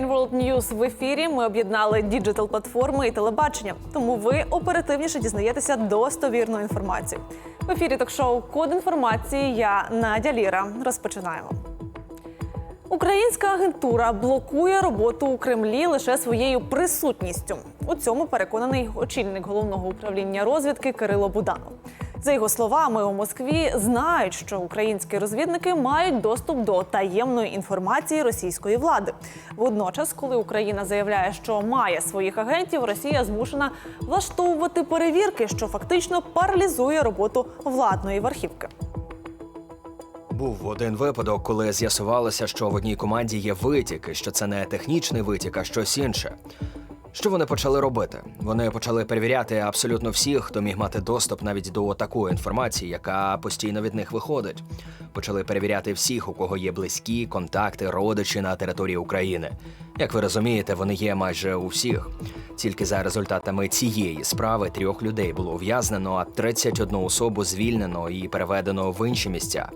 Ukraine World News в ефірі. Ми об'єднали діджитал платформи і телебачення. Тому ви оперативніше дізнаєтеся достовірну інформацію. В ефірі ток-шоу Код інформації. Я Надя Ліра. Розпочинаємо. Українська агентура блокує роботу у Кремлі лише своєю присутністю. У цьому переконаний очільник головного управління розвідки Кирило Буданов. За його словами, у Москві знають, що українські розвідники мають доступ до таємної інформації російської влади. Водночас, коли Україна заявляє, що має своїх агентів, Росія змушена влаштовувати перевірки, що фактично паралізує роботу владної верхівки. Був один випадок, коли з'ясувалося, що в одній команді є витік, і що це не технічний витік, а щось інше. Що вони почали робити? Вони почали перевіряти абсолютно всіх, хто міг мати доступ навіть до такої інформації, яка постійно від них виходить. Почали перевіряти всіх, у кого є близькі контакти, родичі на території України. Як ви розумієте, вони є майже у всіх. Тільки за результатами цієї справи трьох людей було ув'язнено, а 31 особу звільнено і переведено в інші місця.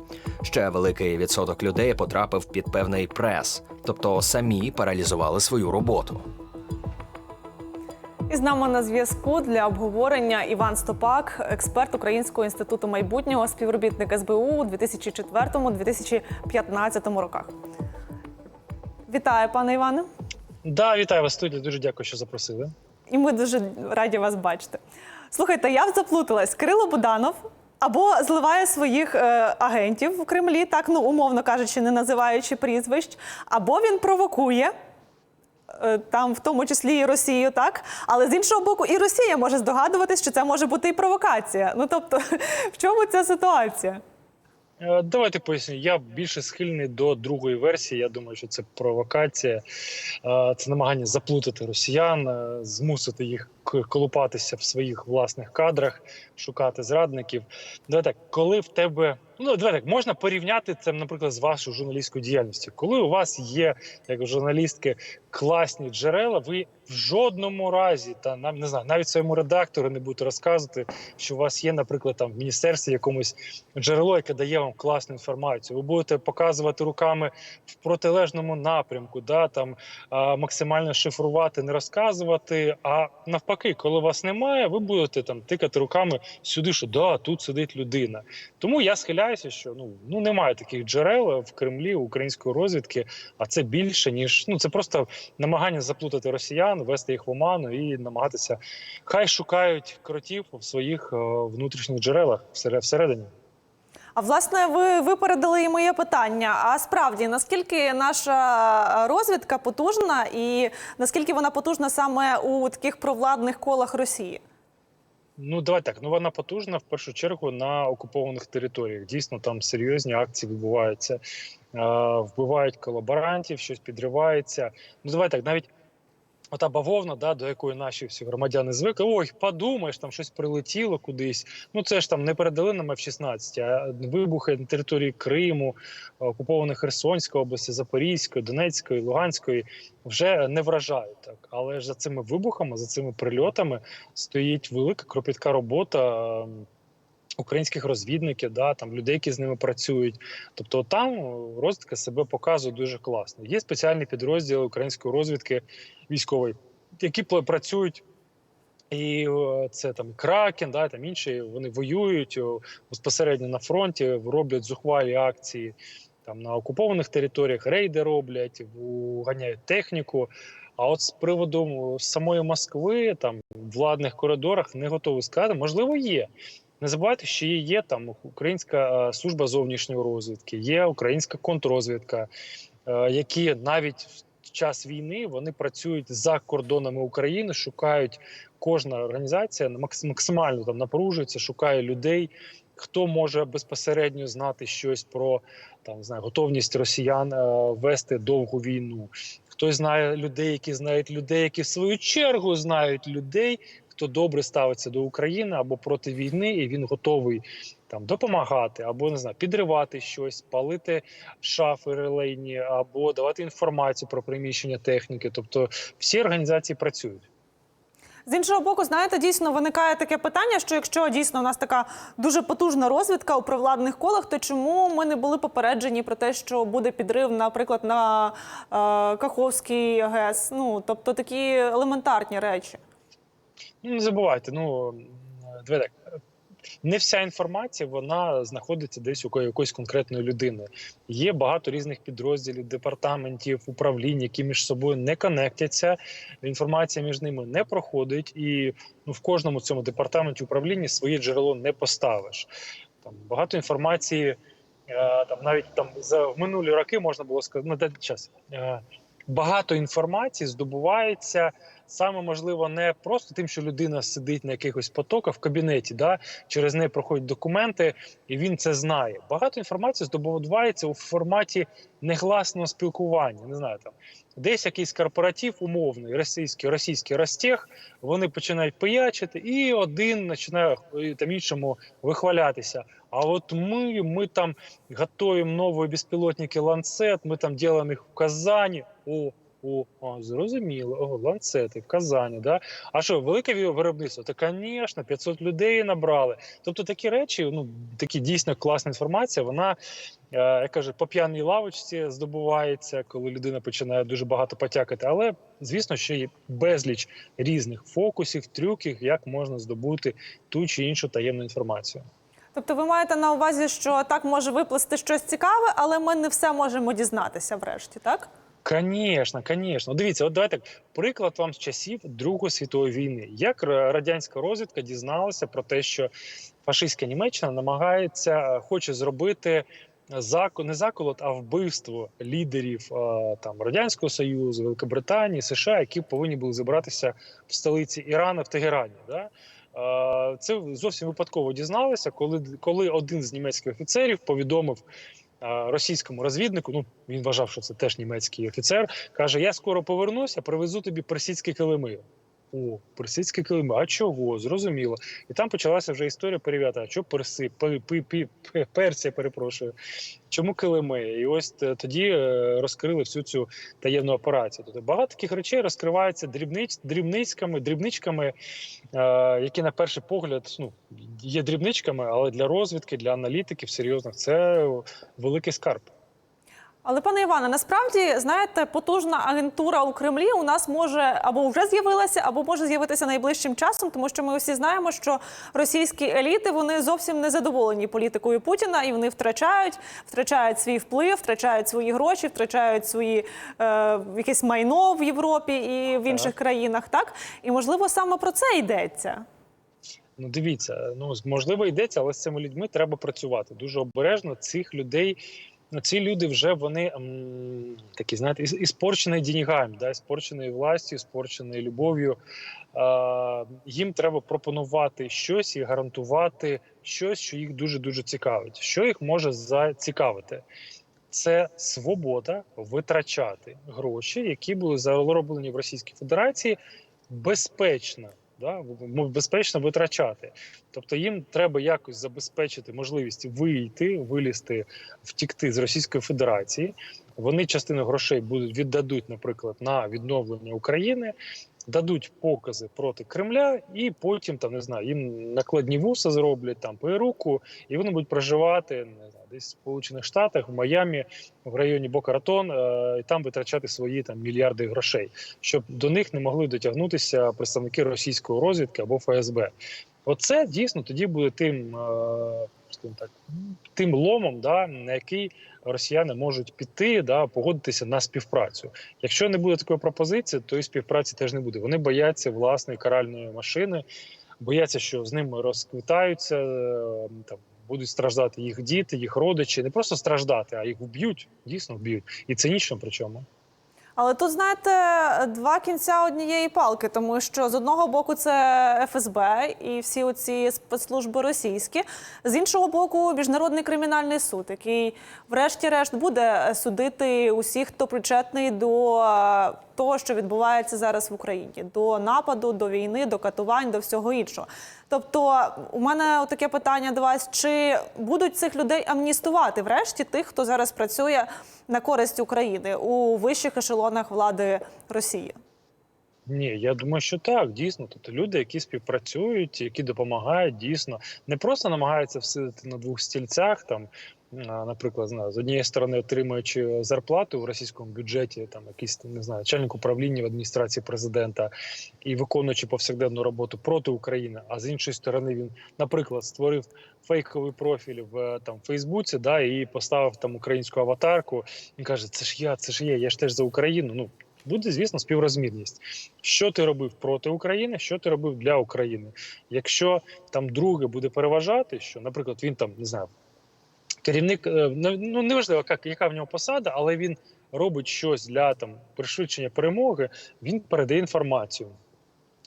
Ще великий відсоток людей потрапив під певний прес, тобто самі паралізували свою роботу. І з нами на зв'язку для обговорення Іван Стопак, експерт Українського інституту майбутнього, співробітник СБУ у 2004-2015 роках. Вітаю, пане Іване. Да, вітаю вас в студії. Дуже дякую, що запросили. І ми дуже раді вас бачити. Слухайте, я заплуталась. Кирило Буданов або зливає своїх е, агентів в Кремлі, так ну умовно кажучи, не називаючи прізвищ, або він провокує. Е, Там, в тому числі і Росію, так але з іншого боку, і Росія може здогадуватись, що це може бути і провокація. Ну тобто, в чому ця ситуація? Е, Давайте поясню. Я більше схильний до другої версії. Я думаю, що це провокація, Е, це намагання заплутати росіян, змусити їх колупатися в своїх власних кадрах, шукати зрадників. Давай так, коли в тебе ну давай так можна порівняти це, наприклад, з вашою журналістською діяльністю. Коли у вас є як журналістки класні джерела, ви в жодному разі та нам не знаю, навіть своєму редактору не будете розказувати, що у вас є, наприклад, там в міністерстві якомусь джерело, яке дає вам класну інформацію. Ви будете показувати руками в протилежному напрямку, да там а, максимально шифрувати, не розказувати. А навпаки, коли вас немає, ви будете там тикати руками сюди, що да, тут сидить людина. Тому я схиляюся, що ну ну немає таких джерел в Кремлі української розвідки, а це більше ніж ну це просто намагання заплутати росіян, вести їх в оману і намагатися. Хай шукають кротів в своїх е, внутрішніх джерелах всередині. А власне, ви випередили і моє питання. А справді наскільки наша розвідка потужна, і наскільки вона потужна саме у таких провладних колах Росії? Ну, давай так. Ну вона потужна в першу чергу на окупованих територіях. Дійсно, там серйозні акції відбуваються, е, вбивають колаборантів, щось підривається. Ну, давай так, навіть ота бавовна, да, до якої наші всі громадяни звикли. Ой, подумаєш, там щось прилетіло кудись. Ну це ж там не передали нам F-16, а вибухи на території Криму, окупованих Херсонської області, Запорізької, Донецької, Луганської вже не вражають так. Але ж за цими вибухами, за цими прильотами стоїть велика кропітка робота. Українських розвідників, да там людей, які з ними працюють, тобто там розвідка себе показує дуже класно. Є спеціальні підрозділи української розвідки військової, які працюють. І це там Кракен, да, там інші вони воюють безпосередньо на фронті, роблять зухвалі акції там на окупованих територіях, рейди роблять, ганяють техніку. А от з приводу самої Москви, там в владних коридорах не готовий сказати, можливо, є. Не забувайте, що є, там Українська е, служба зовнішньої розвідки, є українська контррозвідка, е, які навіть в час війни вони працюють за кордонами України, шукають кожна організація макс- максимально там напружується, шукає людей, хто може безпосередньо знати щось про там не знаю, готовність росіян е, вести довгу війну. Хтось знає людей, які знають людей, які в свою чергу знають людей, хто добре ставиться до України або проти війни, і він готовий там допомагати, або не знаю, підривати щось, палити шафи релейні, або давати інформацію про приміщення техніки. Тобто всі організації працюють. З іншого боку, знаєте, дійсно виникає таке питання, що якщо дійсно у нас така дуже потужна розвідка у провладних колах, то чому ми не були попереджені про те, що буде підрив, наприклад, на е, Каховський ГЕС? Ну тобто такі елементарні речі. Ну, не забувайте, ну так. Не вся інформація вона знаходиться десь у якоїсь конкретної людини. Є багато різних підрозділів, департаментів, управлінь, які між собою не конектяться. Інформація між ними не проходить, і ну в кожному цьому департаменті управління своє джерело не поставиш. Там багато інформації, е, там навіть там за минулі роки можна було сказати, на даний час. Е, багато інформації здобувається саме можливо не просто тим, що людина сидить на якихось потоках в кабінеті, да через неї проходять документи, і він це знає. Багато інформації здобувається у форматі негласного спілкування. Не знаю, там десь якийсь корпоратив умовний, російський, російський Ростех, вони починають пиячити, і один починає е, там іншому вихвалятися. А от ми, ми там готуємо нові безпілотники Ланцет, ми там робимо їх в Казані. О, о, о, зрозуміло, о, ланцети в Казані, да? А що, велике виробництво? Та, звісно, 500 людей набрали. Тобто такі речі, ну такі дійсно класна інформація, вона, е, як кажуть, по п'яній лавочці здобувається, коли людина починає дуже багато потякати. Але звісно, що є безліч різних фокусів, трюків, як можна здобути ту чи іншу таємну інформацію. Тобто, ви маєте на увазі, що так може виплисти щось цікаве, але ми не все можемо дізнатися врешті, так? Конечно, конечно. Дивіться, от давайте приклад вам з часів Другої світової війни. Як радянська розвідка дізналася про те, що фашистська Німеччина намагається, е, хоче зробити закон, не заколот, а вбивство лідерів е, там Радянського Союзу, Великобританії, США, які повинні були зібратися в столиці Ірану в Тегерані. Да? Е, Це зовсім випадково дізналися, коли, коли один з німецьких офіцерів повідомив російському розвіднику. Ну він вважав, що це теж німецький офіцер. каже: Я скоро повернуся, привезу тобі персидські килими. О, персидські килими. А чого? Зрозуміло. І там почалася вже історія перевіряти, а чого перси, Персія, перепрошую. Чому килими? І ось тоді е, розкрили всю цю таємну операцію. Тобто багато таких речей розкривається дрібниць, дрібницьками, дрібничками, е, які на перший погляд ну, є дрібничками, але для розвідки, для аналітиків серйозних це великий скарб. Але пане Іване, насправді знаєте, потужна агентура у Кремлі у нас може або вже з'явилася, або може з'явитися найближчим часом, тому що ми усі знаємо, що російські еліти вони зовсім не задоволені політикою Путіна, і вони втрачають, втрачають свій вплив, втрачають свої гроші, втрачають свої е, якесь майно в Європі і в інших країнах. Так і можливо саме про це йдеться. Ну, дивіться, ну можливо, йдеться, але з цими людьми треба працювати дуже обережно. Цих людей, ці люди вже вони м, такі, знаєте, іспорчені деньгами, да, іспорчені властю, іспорчені любов'ю. Е, їм треба пропонувати щось і гарантувати щось, що їх дуже дуже цікавить. Що їх може зацікавити? Це свобода витрачати гроші, які були зароблені в Російській Федерації, безпечно. Да, безпечно витрачати. Тобто їм треба якось забезпечити можливість вийти, вилізти, втікти з Російської Федерації. Вони частину грошей будуть віддадуть, наприклад, на відновлення України, дадуть покази проти Кремля, і потім там не знаю, їм накладні вуса зроблять там перуку, і вони будуть проживати не знаю, десь в Сполучених Штатах, в Майамі, в районі Бока-Ратон, е, і там витрачати свої там мільярди грошей, щоб до них не могли дотягнутися представники російської розвідки або ФСБ. Оце дійсно тоді буде тим, е, скажімо так, тим ломом, да, на який росіяни можуть піти, да, погодитися на співпрацю. Якщо не буде такої пропозиції, то і співпраці теж не буде. Вони бояться власної каральної машини, бояться, що з ними розквітаються, е, там будуть страждати їх діти, їх родичі. Не просто страждати, а їх вб'ють, дійсно вб'ють. І цинічно причому. Але тут, знаєте, два кінця однієї палки, тому що з одного боку це ФСБ і всі оці спецслужби російські, з іншого боку, міжнародний кримінальний суд, який, врешті-решт, буде судити усіх, хто причетний до е, того, що відбувається зараз в Україні, до нападу, до війни, до катувань, до всього іншого. Тобто, у мене таке питання до вас: чи будуть цих людей амністувати врешті тих, хто зараз працює на користь України у вищих ешелонах влади Росії? Ні, я думаю, що так, дійсно. Тобто люди, які співпрацюють, які допомагають, дійсно не просто намагаються всидити на двох стільцях, там, наприклад, знаю, з однієї сторони отримуючи зарплату в російському бюджеті, там якийсь не знаю, начальник управління в адміністрації президента і виконуючи повсякденну роботу проти України. А з іншої сторони, він, наприклад, створив фейковий профіль в там Фейсбуці, да, і поставив там українську аватарку. Він каже: Це ж я, це ж я, я ж теж за Україну. Ну буде, звісно, співрозмірність. Що ти робив проти України, що ти робив для України. Якщо там друге буде переважати, що, наприклад, він там не знаю, керівник, е, ну ну, неважливо, як, яка в нього посада, але він робить щось для там пришвидшення перемоги, він передає інформацію.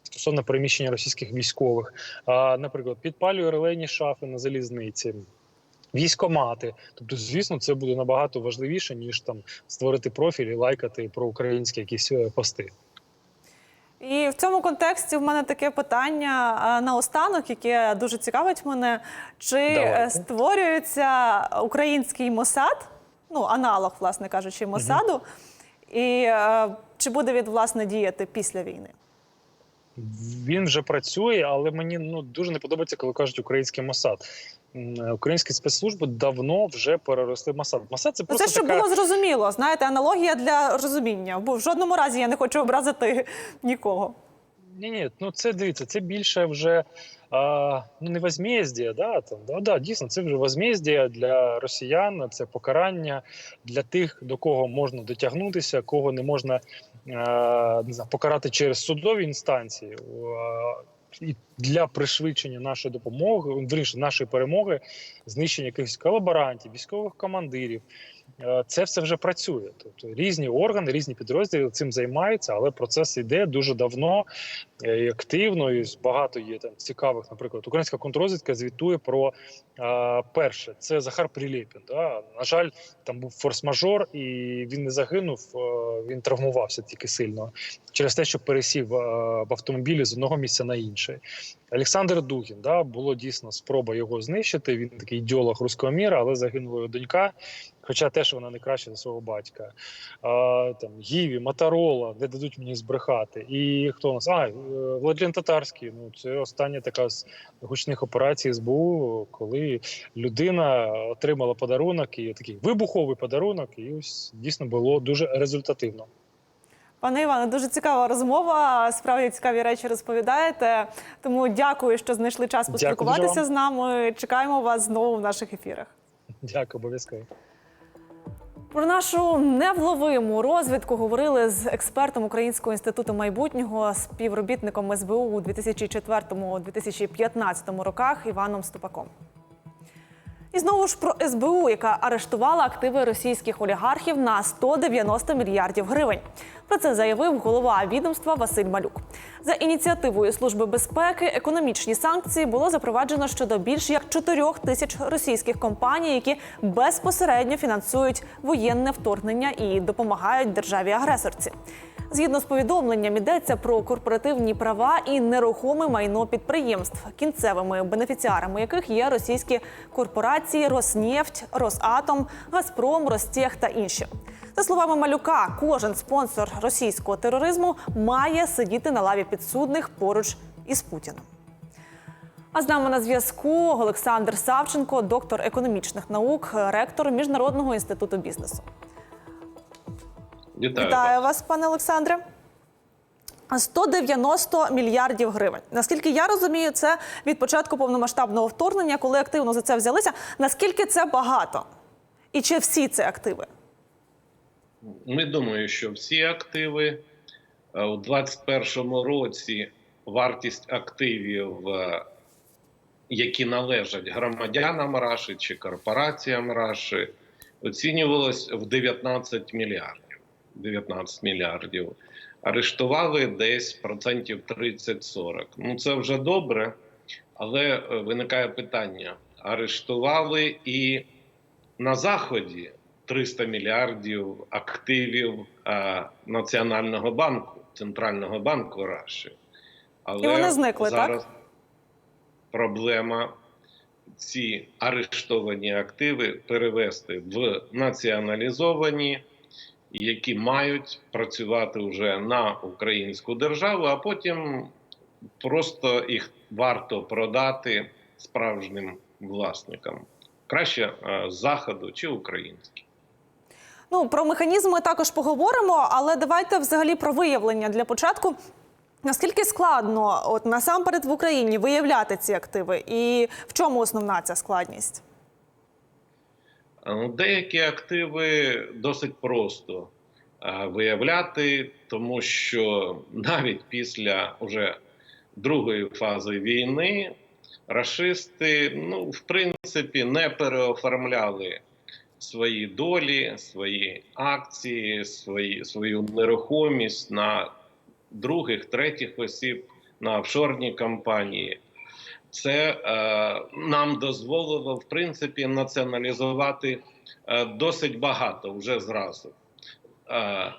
Стосовно переміщення російських військових, а, наприклад, підпалює релейні шафи на залізниці, військомати. Тобто, звісно, це буде набагато важливіше, ніж там створити профіль і лайкати про українські якісь е, пости. І в цьому контексті в мене таке питання а, наостанок, яке дуже цікавить мене. Чи Давайте. е, створюється український Мосад, ну аналог, власне кажучи, Мосаду, і е, чи буде він власне діяти після війни? Він вже працює, але мені ну дуже не подобається, коли кажуть український Мосад. Е, Українські спецслужби давно вже переросли Масад. Мосад це Ну, просто це щоб така... було зрозуміло. Знаєте, аналогія для розуміння. Бо в жодному разі я не хочу образити нікого. Ні, ні, ну це дивіться, це більше вже а, ну не возмездія, да, там, да, да, дійсно, це вже возмездія для росіян, це покарання для тих, до кого можна дотягнутися, кого не можна а, не знаю, покарати через судові інстанції. А, і для пришвидшення нашої допомоги, вірніше, нашої перемоги, знищення якихось колаборантів, військових командирів. Е, Це все вже працює. Тобто різні органи, різні підрозділи цим займаються, але процес йде дуже давно е, і активно. І багато є там цікавих. Наприклад, українська контррозвідка звітує про е, перше. Це Захар Прилєпін. Да? На жаль, там був форс-мажор, і він не загинув. Він травмувався тільки сильно через те, що пересів в автомобілі з одного місця на інше. Олександр Дугін, да, було дійсно спроба його знищити. Він такий ідеолог руського міра, але загинула його донька. Хоча теж вона не краще за свого батька. А, там Гіві, Моторола, не дадуть мені збрехати. І хто у нас? А, е, Владлен Татарський. Ну це остання така з гучних операцій СБУ, коли людина отримала подарунок і такий вибуховий подарунок, і ось дійсно було дуже результативно. Пане Іване, дуже цікава розмова. Справді цікаві речі розповідаєте. Тому дякую, що знайшли час поспілкуватися з нами. Чекаємо вас знову в наших ефірах. Дякую, обов'язково. Про нашу невловиму розвідку говорили з експертом Українського інституту майбутнього, співробітником СБУ у 2004-2015 роках Іваном Ступаком. І знову ж про СБУ, яка арештувала активи російських олігархів на 190 мільярдів гривень. Про це заявив голова відомства Василь Малюк. За ініціативою Служби безпеки економічні санкції було запроваджено щодо більш як 4 тисяч російських компаній, які безпосередньо фінансують воєнне вторгнення і допомагають державі-агресорці. Згідно з повідомленням, йдеться про корпоративні права і нерухоме майно підприємств, кінцевими бенефіціарами яких є російські корпорації Роснефть, Росатом, Газпром, Ростех та інші. За словами Малюка, кожен спонсор російського тероризму має сидіти на лаві підсудних поруч із Путіним. А з нами на зв'язку Олександр Савченко, доктор економічних наук, ректор Міжнародного інституту бізнесу. Вітаю. Вітаю вас, пане Олександре. 190 мільярдів гривень. Наскільки я розумію, це від початку повномасштабного вторгнення, коли активно за це взялися. Наскільки це багато? І чи всі це активи? Ми думаємо, що всі активи Е, у 2021 році вартість активів, е, які належать громадянам Раші чи корпораціям Раші, оцінювалось в 19 мільярдів. 19 мільярдів. Арештували десь процентів 30-40. Ну це вже добре, але е, виникає питання: арештували і на заході 300 мільярдів активів е, Національного банку, Центрального банку Раші. Але І вони зникли, так? проблема ці арештовані активи перевести в націоналізовані які мають працювати вже на українську державу, а потім просто їх варто продати справжнім власникам. Краще е, заходу чи українським. Ну про механізми також поговоримо, але давайте взагалі про виявлення для початку. Наскільки складно, от насамперед в Україні виявляти ці активи, і в чому основна ця складність? Е, ну, Деякі активи досить просто е, виявляти, тому що навіть після уже другої фази війни рашисти, ну, в принципі, не переоформляли свої долі, свої акції, свої, свою нерухомість на других, третіх осіб, на офшорні компанії. Це е, нам дозволило в принципі націоналізувати е, досить багато вже зразу. Е,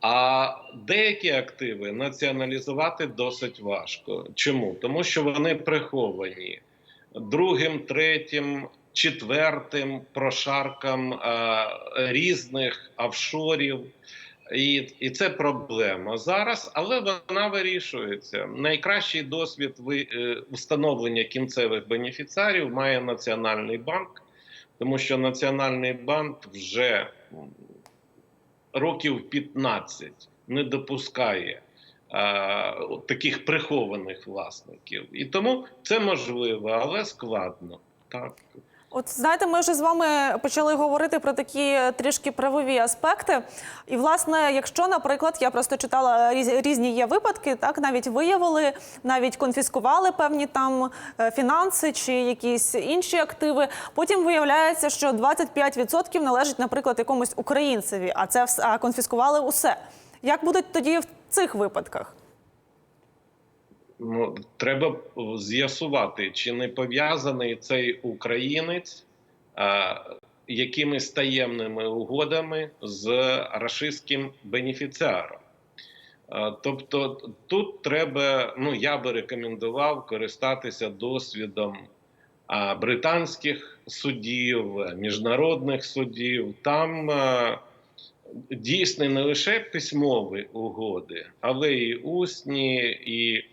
а деякі активи націоналізувати досить важко. Чому? Тому що вони приховані другим, третім, четвертим прошаркам е, різних офшорів. І, і це проблема зараз, але вона вирішується. Найкращий досвід ви, е, встановлення кінцевих бенефіціарів має Національний банк, тому що Національний банк вже років 15 не допускає е, таких прихованих власників. І тому це можливо, але складно. Так. От знаєте, ми вже з вами почали говорити про такі трішки правові аспекти. І, власне, якщо, наприклад, я просто читала різ- різні є випадки, так навіть виявили, навіть конфіскували певні там е, фінанси чи якісь інші активи. Потім виявляється, що 25% належить, наприклад, якомусь українцеві, а це а конфіскували усе. Як будуть тоді в цих випадках? Ну, треба з'ясувати, чи не пов'язаний цей українець а, якимись таємними угодами з рашистським бенефіціаром. А, тобто тут треба, ну я би рекомендував користатися досвідом а, британських судів, міжнародних судів. Там а, дійсні не лише письмові угоди, але й усні, і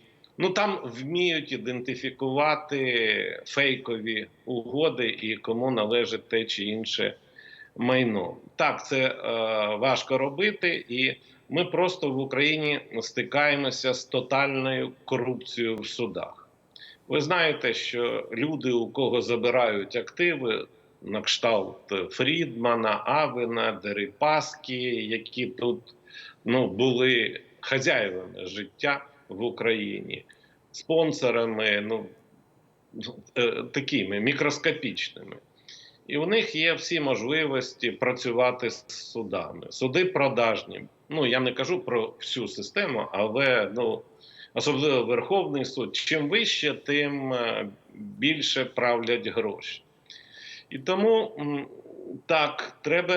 ну там вміють ідентифікувати фейкові угоди і кому належить те чи інше майно. Так, це е, важко робити, і ми просто в Україні стикаємося з тотальною корупцією в судах. Ви знаєте, що люди, у кого забирають активи, на кшталт Фрідмана, Авена, Дерипаски, які тут ну, були хазяївами життя в Україні, спонсорами, ну, е, такими мікроскопічними. І у них є всі можливості працювати з судами. Суди продажні. Ну, я не кажу про всю систему, але ну, особливо Верховний суд. Чим вище, тим е, більше правлять гроші. І тому так, треба,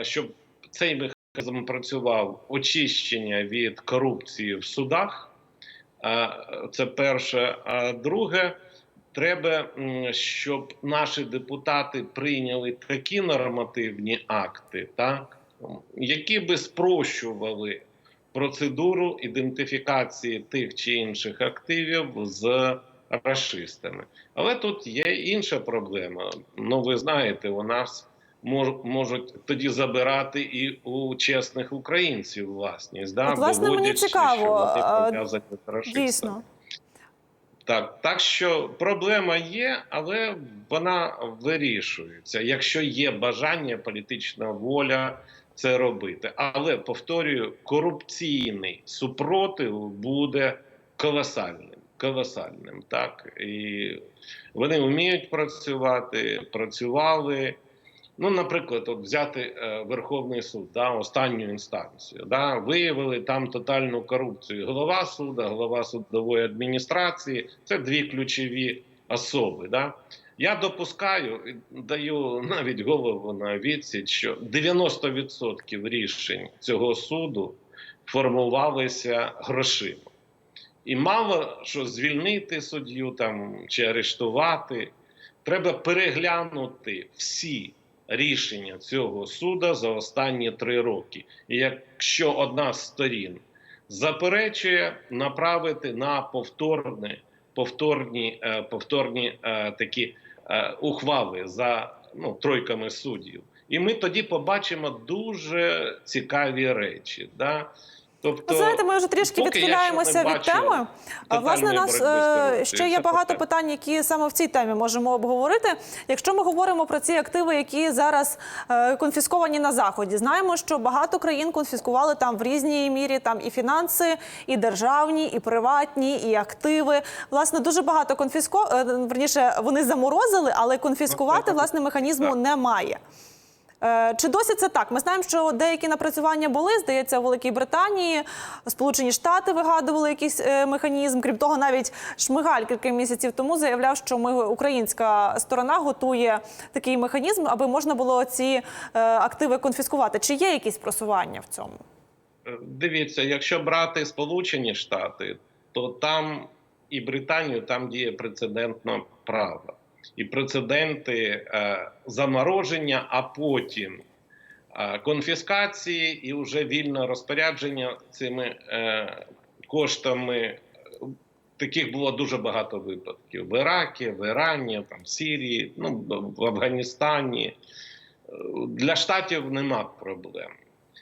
е, щоб цей механізм працював очищення від корупції в судах. Це перше. А друге, треба, щоб наші депутати прийняли такі нормативні акти, так, які би спрощували процедуру ідентифікації тих чи інших активів з расистами. Але тут є інша проблема. Ну, ви знаєте, у нас можуть тоді забирати і у чесних українців власність. Да? От, власне, мені цікаво, що вони. Дійсно. Так, так що проблема є, але вона вирішується, якщо є бажання, політична воля це робити. Але повторюю, корупційний супротив буде колосальним. Колосальним, так і вони вміють працювати, працювали. Ну, наприклад, от взяти е, Верховний суд, да, останню інстанцію, да, виявили там тотальну корупцію. Голова суду, голова судової адміністрації це дві ключові особи. Да. Я допускаю, даю навіть голову на відсіч, що 90% рішень цього суду формувалися грошима. І мало що звільнити суддю там чи арештувати, треба переглянути всі рішення цього суду за останні три роки. І якщо одна з сторін заперечує направити на повторне, повторні, е, повторні е, такі е, ухвали за ну, тройками суддів. І ми тоді побачимо дуже цікаві речі. Да? Тобто, знаєте, ми вже трішки відхиляємося від теми. Власне, нас е, ще є багато питань, які саме в цій темі можемо обговорити. Якщо ми говоримо про ці активи, які зараз е, конфісковані на заході, знаємо, що багато країн конфіскували там в різній мірі там і фінанси, і державні, і приватні, і активи. Власне, дуже багато конфіско... е, верніше, вони заморозили, але конфіскувати власне механізму немає. Е, Чи досі це так? Ми знаємо, що деякі напрацювання були, здається, у Великій Британії, Сполучені Штати вигадували якийсь е, механізм. Крім того, навіть Шмигаль кілька місяців тому заявляв, що ми українська сторона готує такий механізм, аби можна було ці е, активи конфіскувати. Чи є якісь просування в цьому? Дивіться, якщо брати Сполучені Штати, то там і Британію там діє прецедентне право. І прецеденти е, замороження, а потім е, конфіскації і вже вільне розпорядження цими е, коштами. Таких було дуже багато випадків в Іракі, в Ірані, там, в Сирії, ну, в Афганістані. Для штатів нема проблем.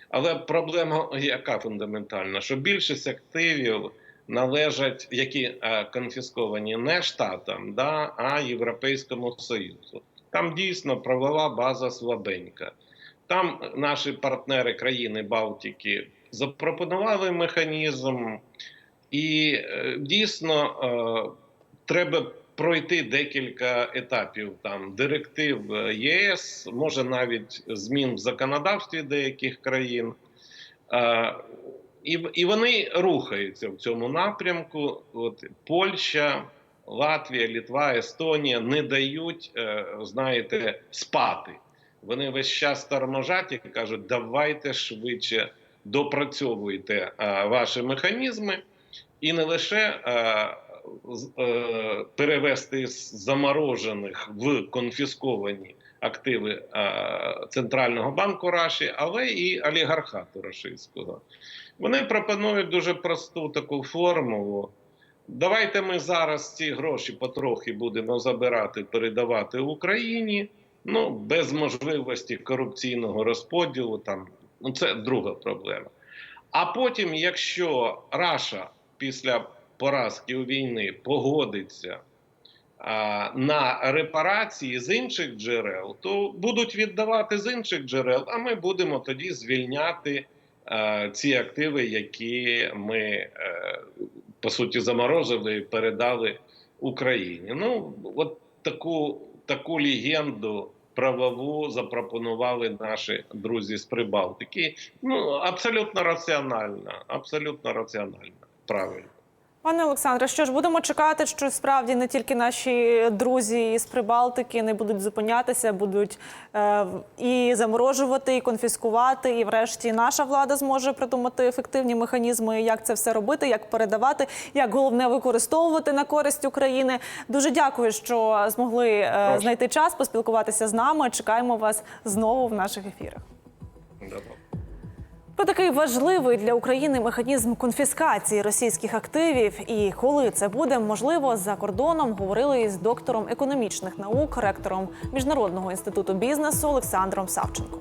Але проблема яка фундаментальна? Що більшість активів належать, які е, конфісковані не штатам, да, а Європейському Союзу. Там дійсно правова база слабенька. Там наші партнери країни Балтики запропонували механізм, і е, дійсно е, треба пройти декілька етапів там директив ЄС, може навіть змін в законодавстві деяких країн. І, і вони рухаються в цьому напрямку. От Польща, Латвія, Літва, Естонія не дають, е, знаєте, спати. Вони весь час торможать і кажуть, давайте швидше допрацьовуйте е, ваші механізми, і не лише е, е, перевести з заморожених в конфісковані активи е, Центрального банку Раші, але і олігархату рашистського. Вони пропонують дуже просту таку формулу. Давайте ми зараз ці гроші потрохи будемо забирати, передавати Україні. Ну, без можливості корупційного розподілу, там ну це друга проблема. А потім, якщо Раша після поразки у війни погодиться а, на репарації з інших джерел, то будуть віддавати з інших джерел, а ми будемо тоді звільняти ці активи, які ми е, по суті заморозили і передали Україні. Ну, от таку, таку легенду правову запропонували наші друзі з Прибалтики. Ну, абсолютно раціонально, абсолютно раціонально. Правильно. Пане Олександре, що ж будемо чекати, що справді не тільки наші друзі із Прибалтики не будуть зупинятися, будуть е, і заморожувати, і конфіскувати, і врешті наша влада зможе придумати ефективні механізми, як це все робити, як передавати, як головне використовувати на користь України. Дуже дякую, що змогли е, знайти час поспілкуватися з нами. Чекаємо вас знову в наших ефірах. Добре. Про такий важливий для України механізм конфіскації російських активів і коли це буде можливо за кордоном, говорили із доктором економічних наук, ректором міжнародного інституту бізнесу Олександром Савченком.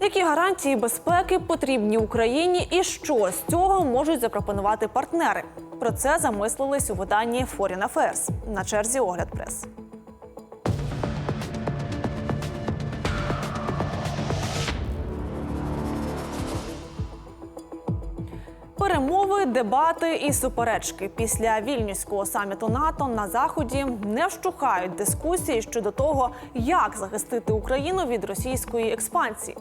Які гарантії безпеки потрібні Україні, і що з цього можуть запропонувати партнери? Про це замислились у виданні Foreign Affairs. На черзі огляд прес. Перемови, дебати і суперечки після вільнюського саміту НАТО на заході не вщухають дискусії щодо того, як захистити Україну від російської експансії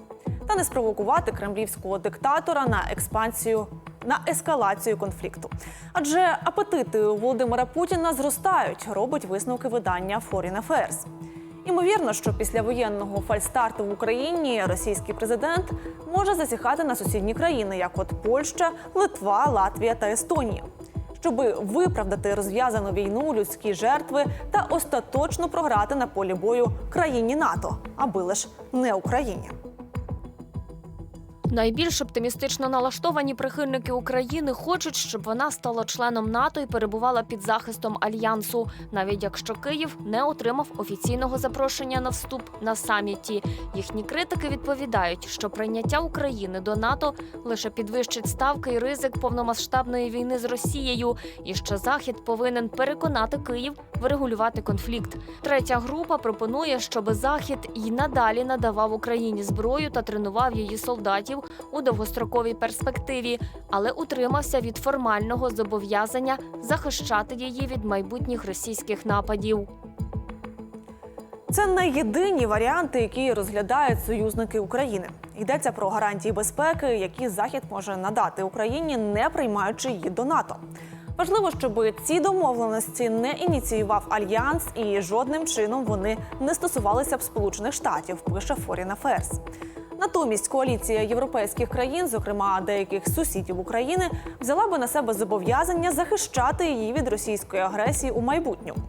та не спровокувати кремлівського диктатора на експансію на ескалацію конфлікту. Адже апетити Володимира Путіна зростають, робить висновки видання Foreign Affairs. Імовірно, що після воєнного фальстарту в Україні російський президент може засіхати на сусідні країни, як от Польща, Литва, Латвія та Естонія. щоби виправдати розв'язану війну, людські жертви та остаточно програти на полі бою країні НАТО, аби лиш не Україні. Найбільш оптимістично налаштовані прихильники України хочуть, щоб вона стала членом НАТО і перебувала під захистом альянсу, навіть якщо Київ не отримав офіційного запрошення на вступ на саміті. Їхні критики відповідають, що прийняття України до НАТО лише підвищить ставки і ризик повномасштабної війни з Росією, і що Захід повинен переконати Київ врегулювати конфлікт. Третя група пропонує, щоб Захід і надалі надавав Україні зброю та тренував її солдатів у довгостроковій перспективі, але утримався від формального зобов'язання захищати її від майбутніх російських нападів. Це не єдині варіанти, які розглядають союзники України. Йдеться про гарантії безпеки, які Захід може надати Україні, не приймаючи її до НАТО. Важливо, щоб ці домовленості не ініціював альянс і жодним чином вони не стосувалися б Сполучених Штатів. Пише Foreign Affairs. Натомість коаліція європейських країн, зокрема деяких сусідів України, взяла би на себе зобов'язання захищати її від російської агресії у майбутньому.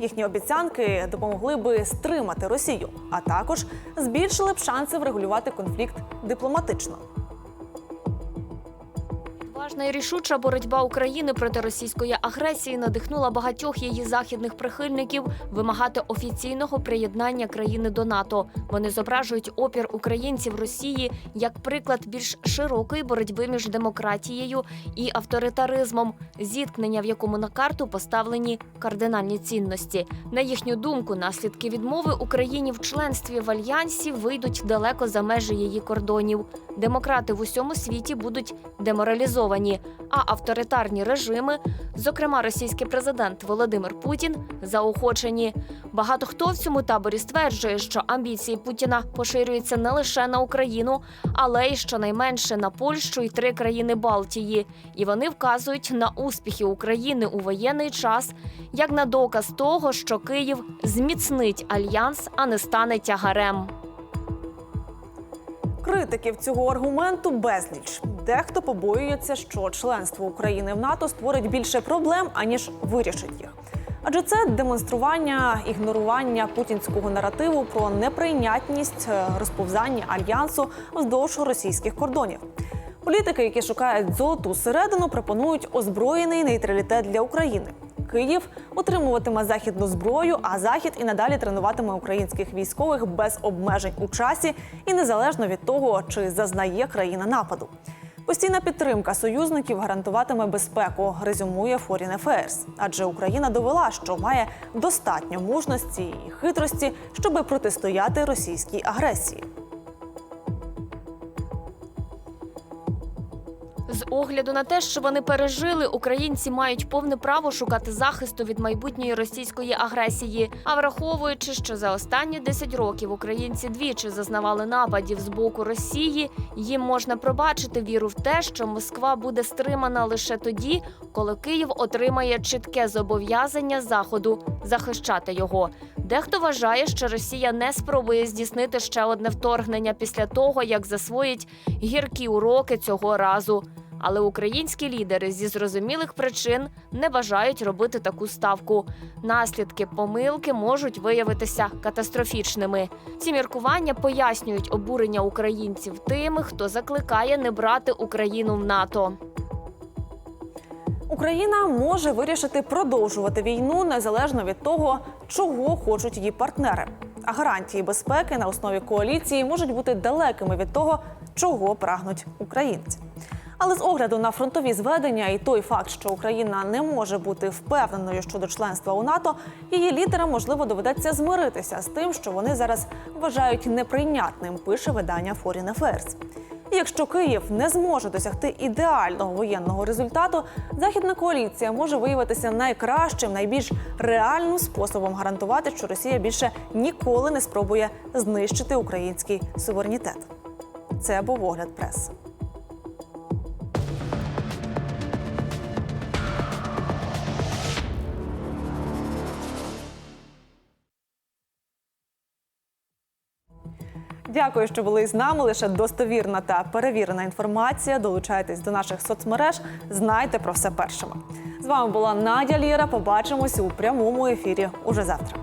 Їхні обіцянки допомогли би стримати Росію, а також збільшили б шанси врегулювати конфлікт дипломатично. Важна і рішуча боротьба України проти російської агресії надихнула багатьох її західних прихильників вимагати офіційного приєднання країни до НАТО. Вони зображують опір українців Росії як приклад більш широкої боротьби між демократією і авторитаризмом, зіткнення, в якому на карту поставлені кардинальні цінності. На їхню думку, наслідки відмови Україні в членстві в альянсі вийдуть далеко за межі її кордонів. Демократи в усьому світі будуть деморалізовані, а авторитарні режими, зокрема російський президент Володимир Путін, заохочені. Багато хто в цьому таборі стверджує, що амбіції Путіна поширюються не лише на Україну, але й щонайменше на Польщу і три країни Балтії. І вони вказують на успіхи України у воєнний час як на доказ того, що Київ зміцнить альянс, а не стане тягарем. Критиків цього аргументу безліч. Дехто побоюється, що членство України в НАТО створить більше проблем, аніж вирішить їх. Адже це демонстрування ігнорування путінського наративу про неприйнятність е, розповзання альянсу вздовж російських кордонів. Політики, які шукають золоту середину, пропонують озброєний нейтралітет для України. Київ отримуватиме західну зброю, а захід і надалі тренуватиме українських військових без обмежень у часі і незалежно від того, чи зазнає країна нападу. Постійна підтримка союзників гарантуватиме безпеку, резюмує Foreign Affairs. Адже Україна довела, що має достатньо мужності і хитрості, щоби протистояти російській агресії. З огляду на те, що вони пережили, українці мають повне право шукати захисту від майбутньої російської агресії. А враховуючи, що за останні 10 років українці двічі зазнавали нападів з боку Росії, їм можна пробачити віру в те, що Москва буде стримана лише тоді, коли Київ отримає чітке зобов'язання заходу захищати його. Дехто вважає, що Росія не спробує здійснити ще одне вторгнення після того, як засвоїть гіркі уроки цього разу. Але українські лідери зі зрозумілих причин не бажають робити таку ставку. Наслідки помилки можуть виявитися катастрофічними. Ці міркування пояснюють обурення українців тими, хто закликає не брати Україну в НАТО. Україна може вирішити продовжувати війну незалежно від того, чого хочуть її партнери. А гарантії безпеки на основі коаліції можуть бути далекими від того, чого прагнуть українці. Але з огляду на фронтові зведення і той факт, що Україна не може бути впевненою щодо членства у НАТО, її лідерам можливо доведеться змиритися з тим, що вони зараз вважають неприйнятним. Пише видання Foreign Affairs. Якщо Київ не зможе досягти ідеального воєнного результату, західна коаліція може виявитися найкращим, найбільш реальним способом гарантувати, що Росія більше ніколи не спробує знищити український суверенітет. Це був огляд преси. Дякую, що були з нами. Лише достовірна та перевірена інформація. Долучайтесь до наших соцмереж. Знайте про все першими. З вами була Надя Ліра. Побачимось у прямому ефірі уже завтра.